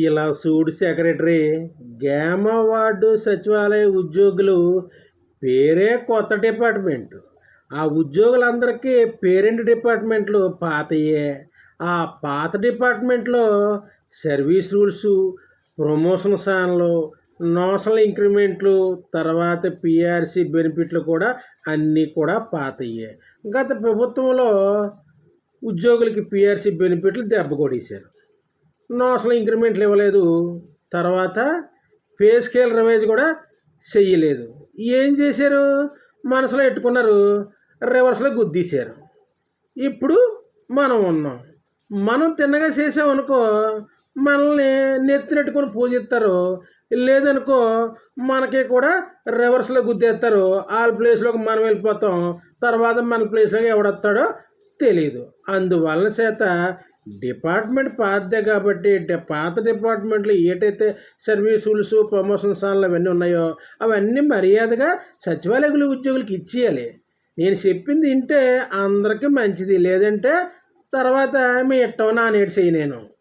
ఇలా సూడు secretary గ్యామ ward సచివాలయ ఉద్యోగులు పేరే కొత్త డిపార్ట్మెంట్. ఆ ఉద్యోగులందరికీ పేరెంట్ డిపార్ట్మెంట్లు పాతయే. ఆ పాత డిపార్ట్మెంట్లో సర్వీస్ రూల్స్ ప్రమోషన్ సాన్లు నోషనల్ ఇంక్రిమెంట్లు తర్వాత పిఆర్సి బెనిఫిట్లు కూడా అన్నీ కూడా పాతయ్యే గత ప్రభుత్వంలో ఉద్యోగులకి పిఆర్సి బెనిఫిట్లు దెబ్బ కొట్టేశారు అసలు ఇంక్రిమెంట్లు ఇవ్వలేదు తర్వాత పే స్కేల్ రివైజ్ కూడా చెయ్యలేదు. ఏం చేశారు? మనసులో పెట్టుకున్నారు. రివర్స్లో గుద్దీశారు. ఇప్పుడు మనం ఉన్నాం. మనం తిన్నగా చేసామనుకో మనల్ని నెత్తినెట్టుకొని పూజిస్తారు. లేదనుకో మనకి కూడా రివర్స్లో గుద్దేస్తారు. వాళ్ళ ప్లేస్లోకి మనం వెళ్ళిపోతాం. తర్వాత మన ప్లేస్లోకి ఎవడొస్తాడో తెలియదు అందువలన చేత డిపార్ట్మెంట్ పాతదే కాబట్టి పాత డిపార్ట్మెంట్లో ఏటైతే సర్వీస్ రూల్స్ ప్రమోషన్ సార్లు అవన్నీ ఉన్నాయో అవన్నీ మర్యాదగా సచివాలయ ఉద్యోగులకి ఇచ్చేయాలి. నేను చెప్పింది వింటే అందరికీ మంచిది. లేదంటే తర్వాత మీ ఇట్టం నానేటి చేయి నేను.